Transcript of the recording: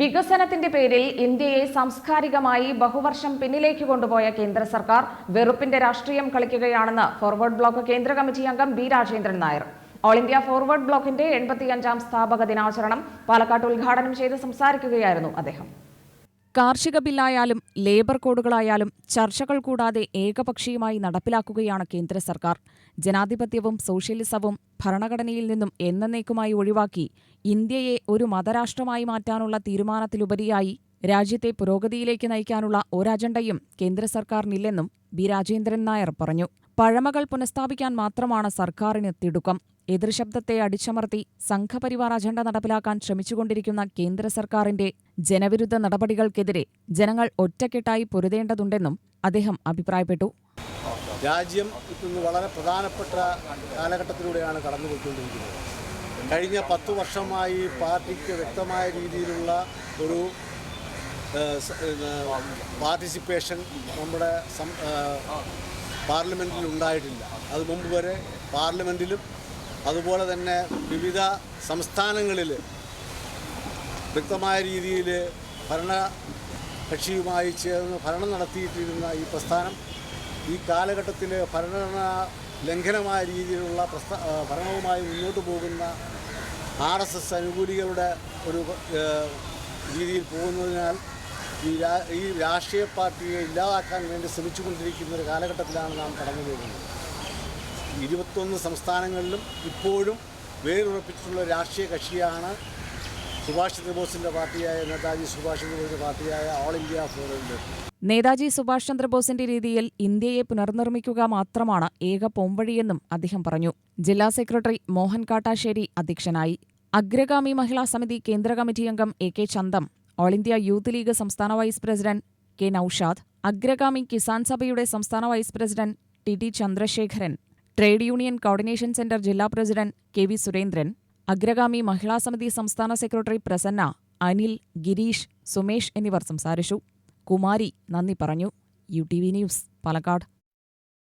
വികസനത്തിന്റെ പേരിൽ ഇന്ത്യയെ സാംസ്കാരികമായി ബഹുവർഷം പിന്നിലേക്ക് കൊണ്ടുപോയ കേന്ദ്ര സർക്കാർ വെറുപ്പിന്റെ രാഷ്ട്രീയം കളിക്കുകയാണെന്ന് ഫോർവേഡ് ബ്ലോക്ക് കേന്ദ്ര കമ്മിറ്റി അംഗം B Rajendran Nair. All India forward ബ്ലോക്കിന്റെ എൺപത്തിയഞ്ചാം സ്ഥാപക ദിനാചരണം പാലക്കാട്ട് ഉദ്ഘാടനം ചെയ്ത് സംസാരിക്കുകയായിരുന്നു അദ്ദേഹം. കാർഷിക ബില്ലായാലും ലേബർ കോഡുകളായാലും ചർച്ചകൾ കൂടാതെ ഏകപക്ഷീയമായി നടപ്പിലാക്കുകയാണ് കേന്ദ്ര സർക്കാർ. ജനാധിപത്യവും സോഷ്യലിസവും ഭരണഘടനയിൽ നിന്നും എന്നേക്കുമായി ഒഴിവാക്കി ഇന്ത്യയെ ഒരു മതരാഷ്ട്രമായി മാറ്റാനുള്ള തീരുമാനത്തിലുപരിയായി രാജ്യത്തെ പുരോഗതിയിലേക്ക് നയിക്കാനുള്ള ഒരജണ്ടയും കേന്ദ്ര സർക്കാരിനില്ലെന്നും ബി രാജേന്ദ്രൻ നായർ പറഞ്ഞു. പഴമകൾ പുനഃസ്ഥാപിക്കാൻ മാത്രമാണ് സർക്കാരിന് തിടുക്കം. എതിർശബ്ദത്തെ അടിച്ചമർത്തി സംഘപരിവാർ അജണ്ട നടപ്പിലാക്കാൻ ശ്രമിച്ചുകൊണ്ടിരിക്കുന്ന കേന്ദ്ര സർക്കാരിന്റെ ജനവിരുദ്ധ നടപടികൾക്കെതിരെ ജനങ്ങൾ ഒറ്റക്കെട്ടായി പൊരുതേണ്ടതുണ്ടെന്നും അദ്ദേഹം അഭിപ്രായപ്പെട്ടു. രാജ്യം വളരെ പ്രധാനപ്പെട്ട കാലഘട്ടത്തിലൂടെയാണ് കടന്നുപോയിക്കൊണ്ടിരിക്കുന്നത്. കഴിഞ്ഞ പത്തു വർഷമായി പാർട്ടിക്ക് വ്യക്തമായ രീതിയിലുള്ള ഒരു പാർട്ടിസിപ്പേഷൻ നമ്മുടെ പാർലമെന്റിൽ ഉണ്ടായിട്ടില്ല. അത് മുമ്പ് വരെ പാർലമെന്റിലും അതുപോലെ തന്നെ വിവിധ സംസ്ഥാനങ്ങളിൽ വ്യക്തമായ രീതിയിൽ ഭരണ കക്ഷിയുമായി ചേർന്ന് ഭരണം നടത്തിയിട്ടിരുന്ന ഈ പ്രസ്ഥാനം ഈ കാലഘട്ടത്തിൽ ഭരണഘടനാ ലംഘനമായ രീതിയിലുള്ള പ്രസ്ഥാ ഭരണവുമായി മുന്നോട്ട് പോകുന്ന ആർ എസ് എസ് അനുകൂലികളുടെ ഒരു രീതിയിൽ പോകുന്നതിനാൽ ഈ ഈ രാഷ്ട്രീയ പാർട്ടിയെ ഇല്ലാതാക്കാൻ വേണ്ടി ശ്രമിച്ചുകൊണ്ടിരിക്കുന്ന ഒരു കാലഘട്ടത്തിലാണ് നാം കടന്നു പോകുന്നത്. ഇരുപത്തൊന്ന് സംസ്ഥാനങ്ങളിലും ഇപ്പോഴും വേരുറപ്പിച്ചിട്ടുള്ള രാഷ്ട്രീയ കക്ഷിയാണ് സുഭാഷ് ചന്ദ്രബോസിന്റെ പാർട്ടിയായ നേതാജി സുഭാഷ് ചന്ദ്രബോസിന്റെ പാർട്ടിയായ all India forum Netaji Subhash ചന്ദ്രബോസിന്റെ രീതിയിൽ ഇന്ത്യയെ പുനർനിർമ്മിക്കുക മാത്രമാണ് ഏക പോംവഴിയെന്നും അദ്ദേഹം പറഞ്ഞു. ജില്ലാ സെക്രട്ടറി മോഹൻ കാട്ടാശ്ശേരി അധ്യക്ഷനായി. അഗ്രഗാമി മഹിളാ സമിതി കേന്ദ്ര കമ്മിറ്റി അംഗം A K Chantham all India youth league സംസ്ഥാന vice president K Naushad Agragami Kisan സഭയുടെ സംസ്ഥാന vice president T T Chandrasekharan trade union coordination centre ജില്ലാ president K V Surendran Agragami Mahila സമിതി സംസ്ഥാന സെക്രട്ടറി പ്രസന്ന അനിൽ ഗിരീഷ് സുമേഷ് എന്നിവർ സംസാരിച്ചു. കുമാരി നന്ദി പറഞ്ഞു. U T V news Palakkad.